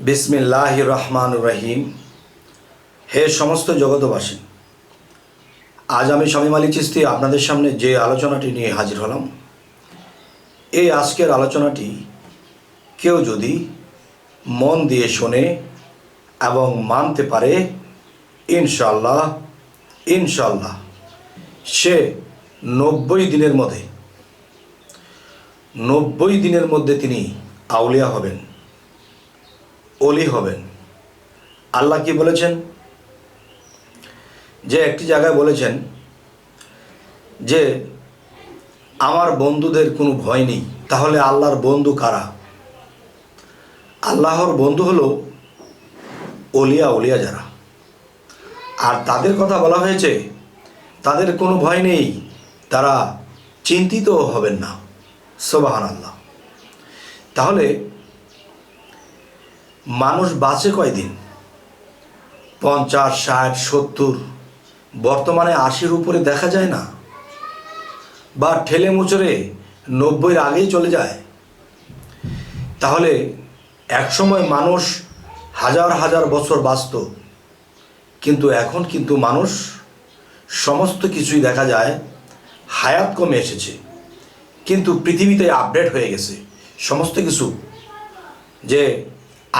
বিসমিল্লাহ রহমান রহিম হে সমস্ত জগতবাসী আজ আমি স্বামী মালিক চিস্তি আপনাদের সামনে যে আলোচনাটি নিয়ে হাজির হলাম, এই আজকের আলোচনাটি কেউ যদি মন দিয়ে শোনে এবং মানতে পারে ইনশাল্লাহ ইনশাল্লাহ সে নব্বই দিনের মধ্যে, নব্বই দিনের মধ্যে তিনি আউলিয়া হবেন। অলি হবেন। আল্লাহ কি বলেছেন? যে একটি জায়গায় বলেছেন যে, আমার বন্ধুদের কোনো ভয় নেই, তাহলে আল্লাহর বন্ধু কারা? আল্লাহর বন্ধু হলো অলিয়া অলিয়া যারা। আর তাদের কথা বলা হয়েছে, তাদের কোনো ভয় নেই, তারা চিন্তিত হবেন না। সোবাহান আল্লাহ তাহলে মানুষ বাঁচে কয়দিন? পঞ্চাশ, ষাট, সত্তর, বর্তমানে আশির উপরে দেখা যায় না? বা ঠেলে মুচড়ে নব্বইয়ের আগেই চলে যায়? তাহলে একসময় মানুষ হাজার হাজার বছর বাঁচত। কিন্তু এখন কিন্তু মানুষ সমস্ত কিছুই দেখা যায়, হায়াত কমে এসেছে। কিন্তু পৃথিবীতে আপডেট হয়ে গেছে সমস্ত কিছু। যে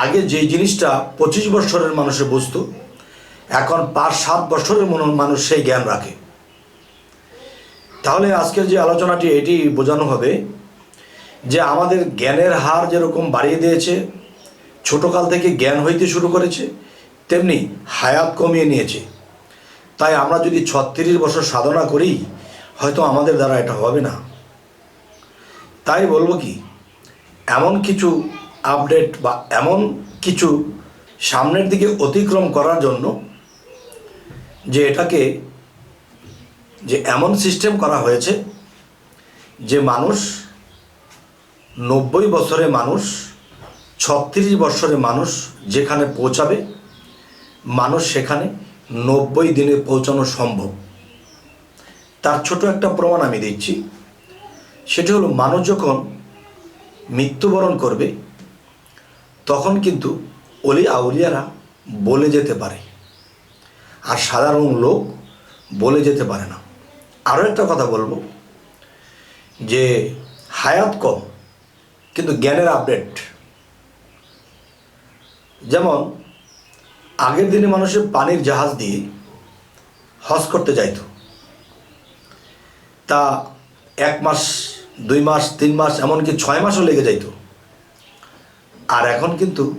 আগে যে জিনিসটা পঁচিশ বছরের মানুষে বুঝতো, এখন পাঁচ, সাত বছরের মন মানুষ সেই জ্ঞান রাখে। তাহলে আজকের যে আলোচনাটি, এটি বোঝানো হবে যে আমাদের জ্ঞানের হার যেরকম বাড়িয়ে দিয়েছে, ছোটকাল থেকে জ্ঞান হইতে শুরু করেছে, তেমনি হায়াত কমিয়ে নিয়েছে। তাই আমরা যদি ছত্রিশ বছর সাধনা করি, হয়তো আমাদের দ্বারা এটা হবে না। তাই বলব কি, এমন কিছু আপডেট বা এমন কিছু সামনের দিকে অতিক্রম করার জন্য যে এটাকে যে এমন সিস্টেম করা হয়েছে যে মানুষ নব্বই বছরে মানুষ, ছত্রিশ বছরে মানুষ যেখানে পৌঁছাবে, মানুষ সেখানে নব্বই দিনে পৌঁছানো সম্ভব। তার ছোট একটা প্রমাণ আমি দিচ্ছি। সেটি হলো মানুষ যখন মৃত্যুবরণ করবে তখন কিন্তু অলি আউলিয়ারা বলে যেতে পারে। আর সাধারণ লোক বলে যেতে পারে না। আরও একটা কথা বলব, যে হায়াত কম, কিন্তু জ্ঞানের আপডেট। যেমন, আগের দিনে মানুষের পানির জাহাজ দিয়ে হজ করতে যাইতো। তা এক মাস, দুই মাস, তিন মাস, এমনকি ছয় মাসও লেগে যাইতো। আর এখন কিন্তু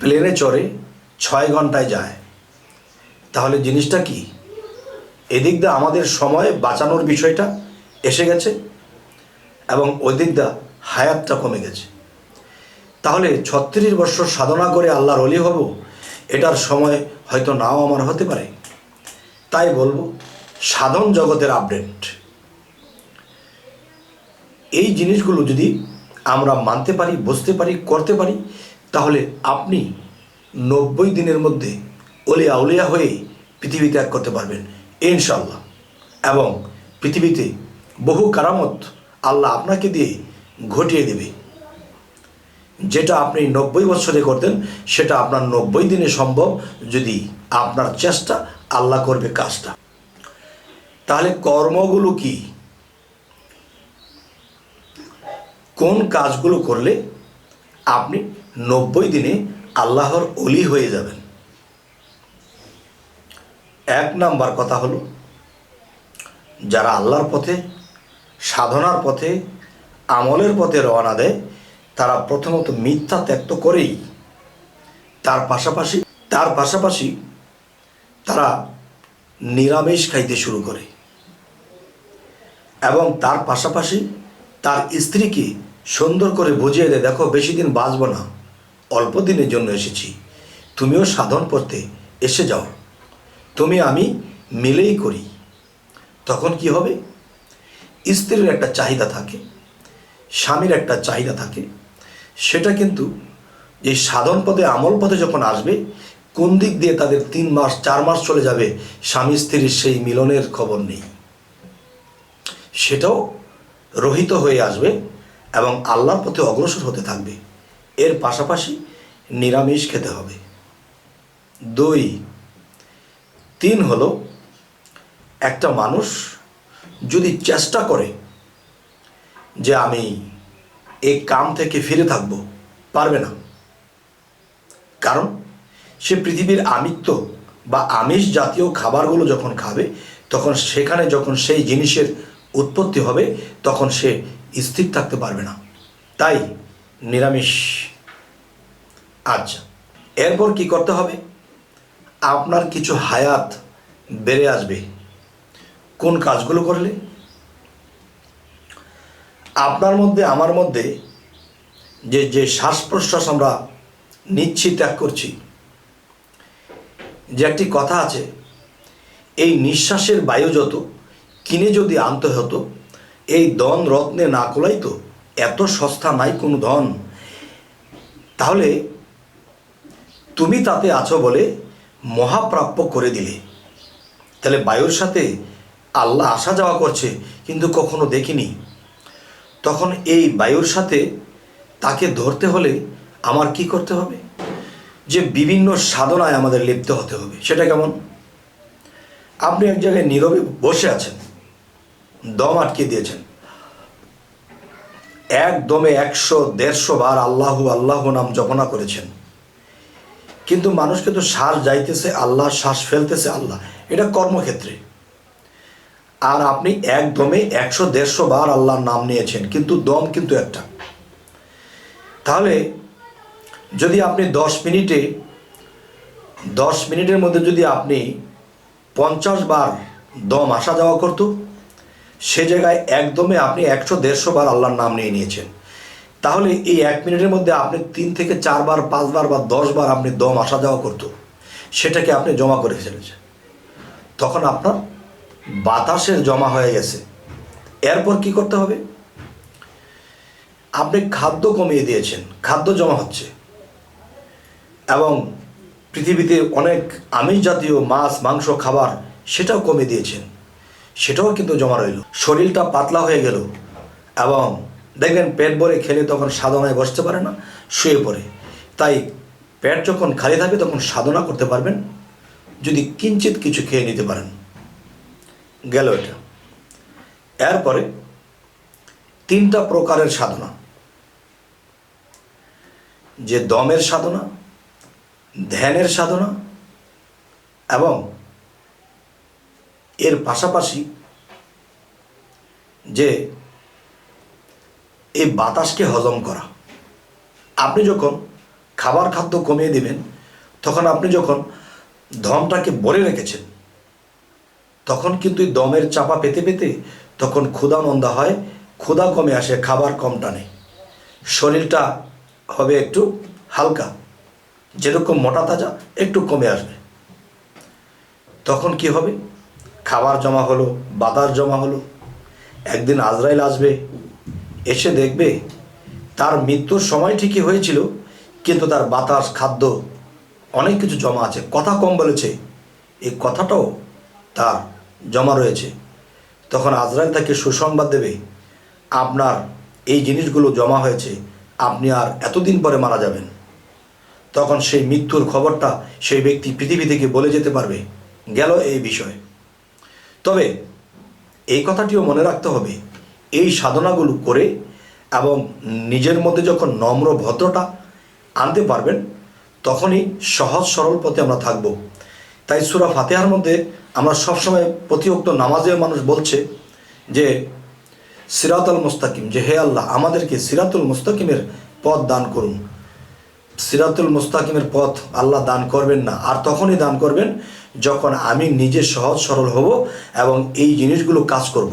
প্লেনে চড়ে ছয় ঘন্টায় যায়। তাহলে জিনিসটা কি? এদিক দা আমাদের সময় বাঁচানোর বিষয়টা এসে গেছে এবং ওই দিক দা হায়াতটা কমে গেছে। তাহলে ছত্রিশ বছর সাধনা করে আল্লাহর অলি হব, এটার সময় হয়তো নাও আমার হতে পারে। তাই বলব, সাধন জগতের আপডেট এই জিনিসগুলো যদি আমরা মানতে পারি, বুঝতে পারি, করতে পারি, তাহলে আপনি নব্বই দিনের মধ্যে অলি আউলিয়া হয়ে পৃথিবী ত্যাগ করতে পারবেন ইনশাল্লাহ এবং পৃথিবীতে বহু কারামত আল্লাহ আপনাকে দিয়ে ঘটিয়ে দেবে। যেটা আপনি নব্বই বছরে করতেন, সেটা আপনার নব্বই দিনে সম্ভব যদি আপনার চেষ্টা আল্লাহ করবে কাজটা। তাহলে কর্মগুলো কি? কোন কাজগুলো করলে আপনি নব্বই দিনে আল্লাহর অলি হয়ে যাবেন? এক নাম্বার কথা হলো, যারা আল্লাহর পথে, সাধনার পথে, আমলের পথে রওনা দেয়, তারা প্রথমত মিথ্যা ত্যাক্ত করেই। তার পাশাপাশি তার পাশাপাশি তারা নিরামিষ খাইতে শুরু করে। এবং তার পাশাপাশি তার স্ত্রীকে সুন্দর করে বুঝিয়ে দেয় দেখো বেশি দিন বাঁচব না। অল্প দিনের জন্য এসেছি। তুমিও সাধন করতে এসে যাও। তুমি আমি মিলেই করি। তখন কি হবে? স্ত্রীর একটা চাহিদা থাকে, স্বামীর একটা চাহিদা থাকে। সেটা কিন্তু এই সাধন পথে, আমল পথে যখন আসবে, কোন দিক দিয়ে তাদের তিন মাস, চার মাস চলে যাবে, স্বামী স্ত্রীর সেই মিলনের খবর নেই। সেটাও রহিত হয়ে আসবে। এবং আল্লাহর পথে অগ্রসর হতে থাকবে। এর পাশাপাশি নিরামিষ খেতে হবে। দুই, তিন হলো, একটা মানুষ যদি চেষ্টা করে যে আমি এই কাম থেকে ফিরে থাকব, পারবে না। কারণ সে পৃথিবীর আমিত্ব বা আমিষ জাতীয় খাবারগুলো যখন খাবে, তখন সেখানে যখন সেই জিনিসের উৎপত্তি হবে, তখন সে স্থির থাকতে পারবে না। তাই নিরামিষ আচ্ছা এরপর কি করতে হবে? আপনার কিছু হায়াত বেড়ে আসবে। কোন কাজগুলো করলে? আপনার মধ্যে, আমার মধ্যে যে যে শ্বাস প্রশ্বাস আমরা নিচ্ছি, ত্যাগ করছি, যে একটি কথা আছে, এই নিঃশ্বাসের বায়ু যত, কিনে যদি আনতে হতো এই ধন রত্নে না কোলাই তো এত সস্তা নাই কোনো ধন। তাহলে তুমি তাতে আছো বলে মহাপ্রাপ্য করে দিলে। তাহলে বায়ুর সাথে আল্লাহ আসা যাওয়া করছে, কিন্তু কখনো দেখিনি। তখন এই বায়ুর সাথে তাকে ধরতে হলে আমার কি করতে হবে? যে বিভিন্ন সাধনায় আমাদের লিপ্ত হতে হবে। সেটা কেমন? আপনি এক জায়গায় নীরবে বসে আছেন। দম আটকে দিয়েছেন। একদমে একশো, দেড়শো বার আল্লাহু আল্লাহ নাম জপনা করেছেন। কিন্তু মানুষকে তো শ্বাস যাইতেছে আল্লাহ, শ্বাস ফেলতেছে আল্লাহ। এটা কর্মক্ষেত্রে। আর আপনি একদমে একশো, দেড়শো বার আল্লাহর নাম নিয়েছেন, কিন্তু দম কিন্তু একটা। তাহলে যদি আপনি দশ মিনিটে, দশ মিনিটের মধ্যে যদি আপনি পঞ্চাশ বার দম আসা যাওয়া করতো সে জায়গায় একদমে আপনি একশো দেড়শো বার আল্লাহর নাম নিয়ে নিয়েছেন। তাহলে এই এক মিনিটের মধ্যে আপনি তিন থেকে চারবার, পাঁচবার বা দশবার আপনি দম আসা যাওয়া করতো। সেটাকে আপনি জমা করে ফেলেছেন। তখন আপনার বাতাসের জমা হয়ে গেছে। এরপর কি করতে হবে? আপনি খাদ্য কমিয়ে দিয়েছেন, খাদ্য জমা হচ্ছে। এবং পৃথিবীতে অনেক আমিষ জাতীয় মাছ, মাংস, খাবার সেটাও কমিয়ে দিয়েছেন। সেটাও কিন্তু জমা রইল। শরীরটা পাতলা হয়ে গেল এবং দেখবেন পেট ভরে খেলে তখন সাধনায় বসতে পারে না, শুয়ে পড়ে। তাই পেট যখন খালি থাকবে তখন সাধনা করতে পারবেন, যদি কিঞ্চিত কিছু খেয়ে নিতে পারেন। গেল এটা। এরপরে তিনটা প্রকারের সাধনা। যে দমের সাধনা, ধ্যানের সাধনা এবং এর পাশাপাশি যে এই বাতাসকে হজম করা, আপনি যখন খাবার খাদ্য কমিয়ে দিবেন, তখন আপনি যখন দমটাকে ভরে রেখেছেন, তখন কিন্তু দমের চাপা পেতে পেতে তখন ক্ষুধা মন্দা হয়, ক্ষুধা কমে আসে, খাবার কম টানে। শরীরটা হবে একটু হালকা, যেরকম মোটা তাজা, একটু কমে আসবে। তখন কি হবে? খাবার জমা হলো, বাতাস জমা হলো। একদিন আজরাইল আসবে, এসে দেখবে তার মৃত্যুর সময় ঠিকই হয়েছিল, কিন্তু তার বাতাস, খাদ্য অনেক কিছু জমা আছে। কথা কম বলেছে, এই কথাটাও তার জমা রয়েছে। তখন আজরাইল তাকে সুসংবাদ দেবে, আপনার এই জিনিসগুলো জমা হয়েছে, আপনি আর এতদিন পরে মারা যাবেন। তখন সেই মৃত্যুর খবরটা সেই ব্যক্তি পৃথিবী থেকে বলে যেতে পারবে। গেল এই বিষয়ে। তবে এই কথাটিও মনে রাখতে হবে, এই সাধনাগুলো করে এবং নিজের মধ্যে যখন নম্র ভদ্রতা আনতে পারবেন, তখনই সহজ সরল পথে আমরা থাকব। তাই সুরা ফাতেহার মধ্যে আমরা সবসময় প্রতিউক্ত নামাজের মানুষ বলছে যে, সিরাতুল মুস্তাকিম, যে হে আল্লাহ, আমাদেরকে সিরাতুল মুস্তাকিমের পথ দান করুন। সিরাতুল মুস্তাকিমের পথ আল্লাহ দান করবেন না, আর তখনই দান করবেন যখন আমি নিজে সহজ সরল হব এবং এই জিনিসগুলো কাজ করব।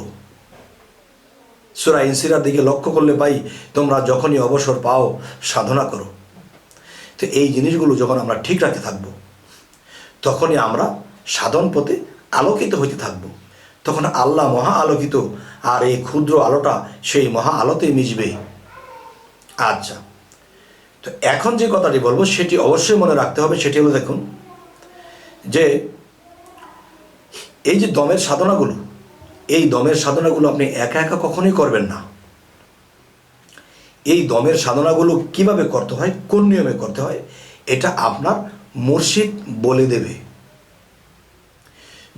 সুরা ইনসিরার দিকে লক্ষ্য করলে পাই তোমরা যখনই অবসর পাও, সাধনা করো। তো এই জিনিসগুলো যখন আমরা ঠিক রাখতে থাকব, তখনই আমরা সাধন পথে আলোকিত হইতে থাকব। তখন আল্লাহ মহা আলোকিত, আর এই ক্ষুদ্র আলোটা সেই মহা আলোতেই মিশবে। আচ্ছা তো এখন যে কথাটি বলব, সেটি অবশ্যই মনে রাখতে হবে, সেটি হলো দেখুন যে এই যে দমের সাধনাগুলো, এই দমের সাধনাগুলো আপনি একা একা কখনোই করবেন না। এই দমের সাধনাগুলো কীভাবে করতে হয়, কোন নিয়মে করতে হয়, এটা আপনার মুর্শিদ বলে দেবে।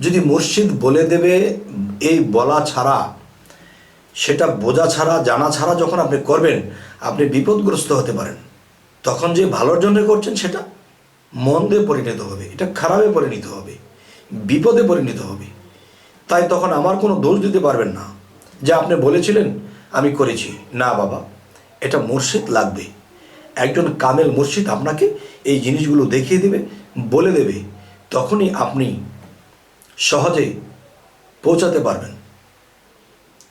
যদি মুর্শিদ বলে দেবে, এই বলা ছাড়া, সেটা বোঝা ছাড়া, জানা ছাড়া যখন আপনি করবেন, আপনি বিপদগ্রস্ত হতে পারেন। তখন যে ভালোর জন্য করছেন সেটা মন্দে পরিণত হবে, এটা খারাপে পরিণত হবে, বিপদে পরিণত হবে। তাই তখন আমার কোনো দোষ দিতে পারবেন না। যে আপনি বলেছিলেন, আমি করেছি। না বাবা, এটা মুর্শিদ লাগবে। একজন কামেল মুর্শিদ আপনাকে এই জিনিসগুলো দেখিয়ে দেবে, বলে দেবে। তখনই আপনি সহজে পৌঁছাতে পারবেন।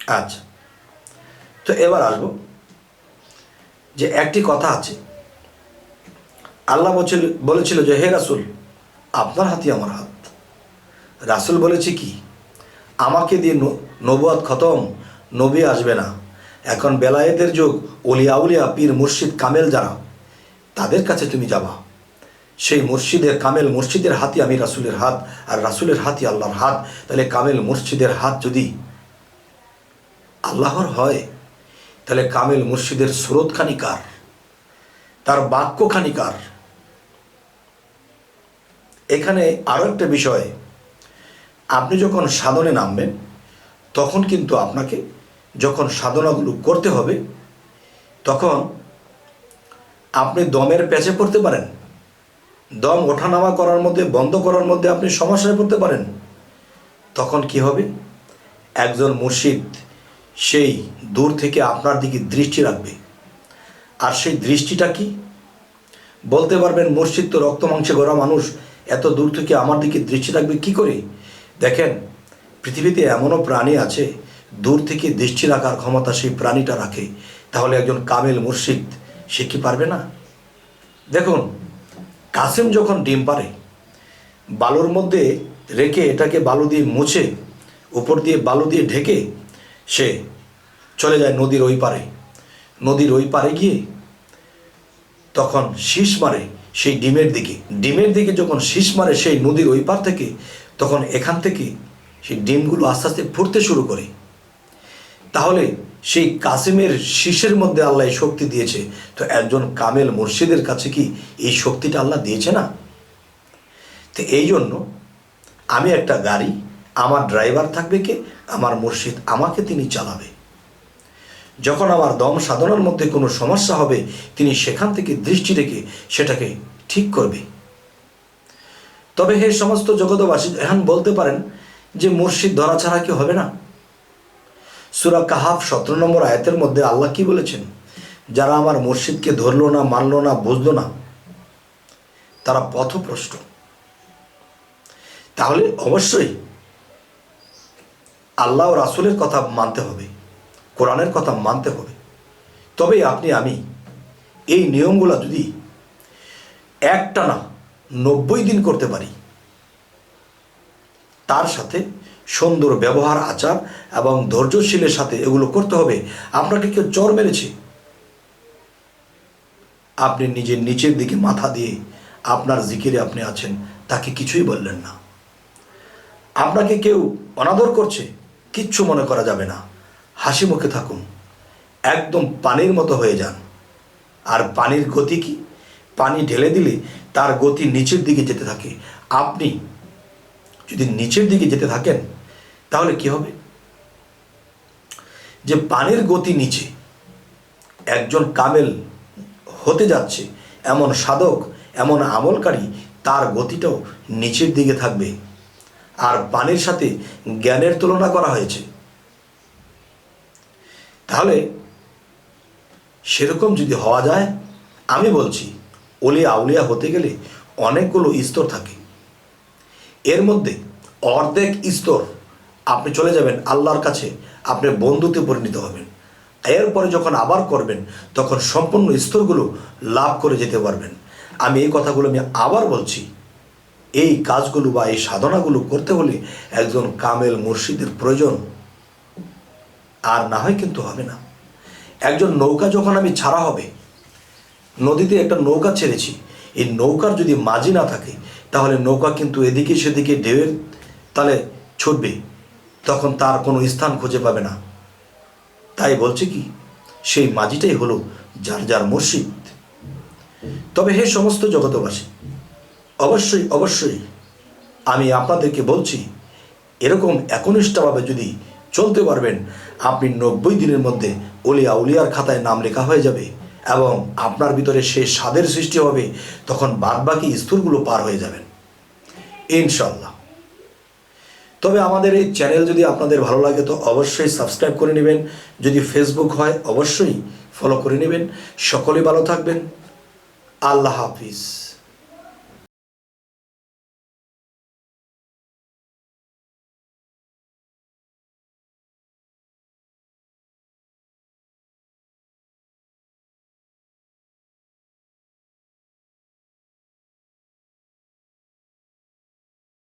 আচ্ছা তো এবার আসব যে একটি কথা আছে। আল্লাহ বলছিল যে, হে রাসুল, আপনার হাতই আমার হাত। রাসুল বলেছে কি, আমাকে দিয়ে ন- নবুয়াত খতম, নবী আসবে না। এখন বেলায়েতের যুগ অলিয়া উলিয়া, পীর মুর্শিদ, কামেল যারা, তাদের কাছে তুমি যাবা। সেই মুর্শিদের, কামেল মুর্শিদের হাতই আমি রাসুলের হাত, আর রাসুলের হাতই আল্লাহর হাত। তাহলে কামেল মুর্শিদের হাত যদি আল্লাহর হয়, তাহলে কামেল মুর্শিদের স্রোতখানি কার? তার বাক্যখানি কার? এখানে আরও একটা বিষয়। আপনি যখন সাধনে নামবেন, তখন কিন্তু আপনাকে যখন সাধনাগুলো করতে হবে, তখন আপনি দমের প্যাচে পড়তে পারেন। দম ওঠানামা করার মধ্যে, বন্ধ করার মধ্যে আপনি সমস্যায় পড়তে পারেন। তখন কি হবে? একজন মুর্শিদ সেই দূর থেকে আপনার দিকে দৃষ্টি রাখবে। আর সেই দৃষ্টিটা কি? বলতে পারবেন, মুর্শিদ তো রক্ত মাংসে গড়া মানুষ এত দূর থেকে আমার দিকে দৃষ্টি রাখবে কি করে? দেখেন, পৃথিবীতে এমনও প্রাণী আছে, দূর থেকে দৃষ্টি রাখার ক্ষমতা সেই প্রাণীটা রাখে। তাহলে একজন কামেল মুর্শিদ, সে কি পারবে না? দেখুন, কাসেম যখন ডিম পারে, বালুর মধ্যে রেখে এটাকে বালু দিয়ে মুছে, উপর দিয়ে বালু দিয়ে ঢেকে, সে চলে যায় নদীর ওই পারে। নদীর ওই পারে গিয়ে তখন শীষ মারে সেই ডিমের দিকে। ডিমের দিকে যখন শীষ মারে সেই নদীর ওই পার থেকে, তখন এখান থেকে সেই ডিমগুলো আস্তে আস্তে ফুটতে শুরু করে। তাহলে সেই কাসিমের শীষের মধ্যে আল্লাহ এই শক্তি দিয়েছে। তো একজন কামেল মুর্শিদের কাছে কি এই শক্তিটা আল্লাহ দিয়েছে না? তো এই জন্য আমি একটা গাড়ি, আমার ড্রাইভার থাকবে কে? আমার মুর্শিদ আমাকে তিনি চালাবে। যখন আমার দম সাধনার মধ্যে কোনো সমস্যা হবে, তিনি সেখান থেকে দৃষ্টি রেখে সেটাকে ঠিক করবে। তবে হে সমস্ত জগতবাসী এখন বলতে পারেন যে মুর্শিদ ধরা ছাড়া কি হবে না? সুরা কাহাফ সতেরো নম্বর আয়াতের মধ্যে আল্লাহ কি বলেছেন? যারা আমার মুর্শিদকে ধরলো না, মানলো না, বুঝলো না, তারা পথভ্রষ্ট। তাহলে অবশ্যই আল্লাহ রাসুলের কথা মানতে হবে। কোরআনের কথা মানতে হবে। তবে আপনি, আমি এই নিয়মগুলো যদি একটানা নব্বই দিন করতে পারি, তার সাথে সুন্দর ব্যবহার, আচার এবং ধৈর্যশীলের সাথে এগুলো করতে হবে, আপনাকে কেউ জ্বর মেরেছে। আপনি নিজের নিচের দিকে মাথা দিয়ে আপনার জিকিরে আপনি আছেন, তাকে কিছুই বললেন না। আপনাকে কেউ অনাদর করছে, কিচ্ছু মনে করা যাবে না। হাসি মুখে থাকুন। একদম পানির মতো হয়ে যান। আর পানির গতি কি? পানি ঢেলে দিলে তার গতি নিচের দিকে যেতে থাকে। আপনি যদি নিচের দিকে যেতে থাকেন, তাহলে কি হবে? যে পানির গতি নিচে, একজন কামেল হতে যাচ্ছে, এমন সাধক, এমন আমলকারী, তার গতিটাও নিচের দিকে থাকবে। আর পানির সাথে জ্ঞানের তুলনা করা হয়েছে। তাহলে সেরকম যদি হওয়া যায়, আমি বলছি অলিয়া আউলিয়া হতে গেলে অনেকগুলো স্তর থাকে। এর মধ্যে অর্ধেক স্তর আপনি চলে যাবেন আল্লাহর কাছে, আপনি বন্ধুতে পরিণত হবেন। এরপরে যখন আবার করবেন, তখন সম্পূর্ণ স্তরগুলো লাভ করে যেতে পারবেন। আমি এই কথাগুলো আমি আবার বলছি, এই কাজগুলো বা এই সাধনাগুলো করতে হলে একজন কামেল মুর্শিদের প্রয়োজন। আর না হয় কিন্তু হবে না। একজন নৌকা যখন আমি ছাড়া হবে, নদীতে একটা নৌকা ছেড়েছি, এই নৌকার যদি মাঝি না থাকে, তাহলে নৌকা কিন্তু এদিকে সেদিকে ঢেউয়ের তাহলে ছুটবে, তখন তার কোনো স্থান খুঁজে পাবে না। তাই বলছে কি, সেই মাঝিটাই হলো যার যার মসজিদ। তবে হে সমস্ত জগতবাসী অবশ্যই অবশ্যই আমি আপনাদেরকে বলছি, এরকম একনিষ্ঠভাবে যদি চলতে পারবেন আপনি নব্বই দিনের মধ্যে অলিয়া উলিয়ার খাতায় নাম লেখা হয়ে যাবে এবং আপনার ভিতরে সে স্বাদের সৃষ্টি হবে, তখন বাদবাকি স্তরগুলো পার হয়ে যাবেন। ইনশাল্লাহ তবে আমাদের এই চ্যানেল যদি আপনাদের ভালো লাগে, তো অবশ্যই সাবস্ক্রাইব করে নেবেন। যদি ফেসবুক হয়, অবশ্যই ফলো করে নেবেন। সকলে ভালো থাকবেন। আল্লাহ হাফিজ।